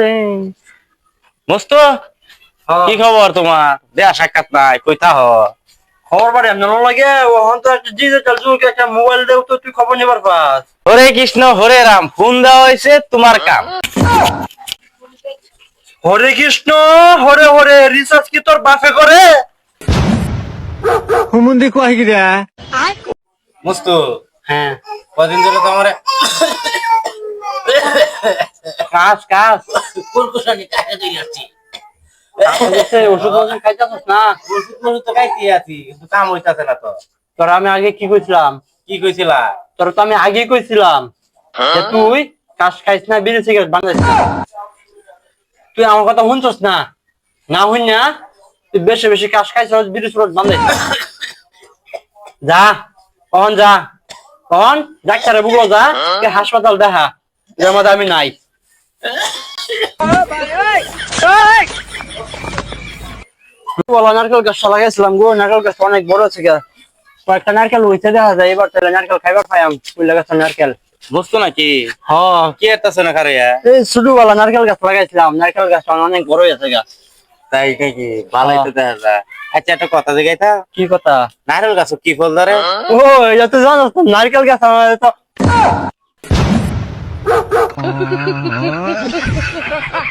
রে মস্ত? কি খবর তোমার? দেয়া সাক্ষাৎ নাই কইতা হ খবর বাড়ি এমন লাগে? ওখান তো একটা ডিজিটাল যুগ একটা মোবাইল দেও তো তুই খবর নেবার পাস। হরে কৃষ্ণ হরে রাম ফোন দেওয়া হয়েছে তোমার কাম হরে কৃষ্ণ হরে হরে রিসার্চ কি তোর বাপে করে? হুমুন্দি কয় গিরা মস্তু। হ্যাঁ কদিন ধরে তোমার কাজ কাজ। কুরকুশানি কাকে দিয়ে যাচ্ছি। ওষুধ ওষুধ খাইতেছিস না? ওষুধ মষুধ তো খাইতে আছি কিন্তু কাম হইতাছে না তো। তোর আমি আগে কি কইছিলাম? কি কইছিলা? তোর তো আমি আগে কইছিলাম যে তুই কাশ খাইস না বিড়ি সিগারেট বানাইস না। তুই আমার কথা শুনছস না? না শুন না তুই বেশি বেশি কাশ খাইছ বিড়ি সিগারেট বানাইস। যা কখন যা। কখন ডাক্তারে বুকলো যা কে হাসপাতাল দেখা। এর মধ্যে আমি নাই। বলো নারকেল গাছটা লাগাইছিলাম গো নারকেল গাছটা অনেক বড় আছে কয়েকটা নারকেল হইতে দেখা যায় এবার তাহলে নারকেল খাইবার ওই লাগাচ্ছে নারকেল। বুঝতো নাকি? হ্যাঁ। কি এতাছে না খারে? এই নারকেল গাছ লাগাইছিলাম নারকেল গাছটা অনেক বড় হয়েছে গা। তাই নাকি? ভালোই তো দেখা যায়। আচ্ছা একটা কথা কি কথা? নারকেল গাছ কি ফল ধরে? ও এটা তো জানো নারকেল গাছ আমার তো 아,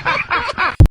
아.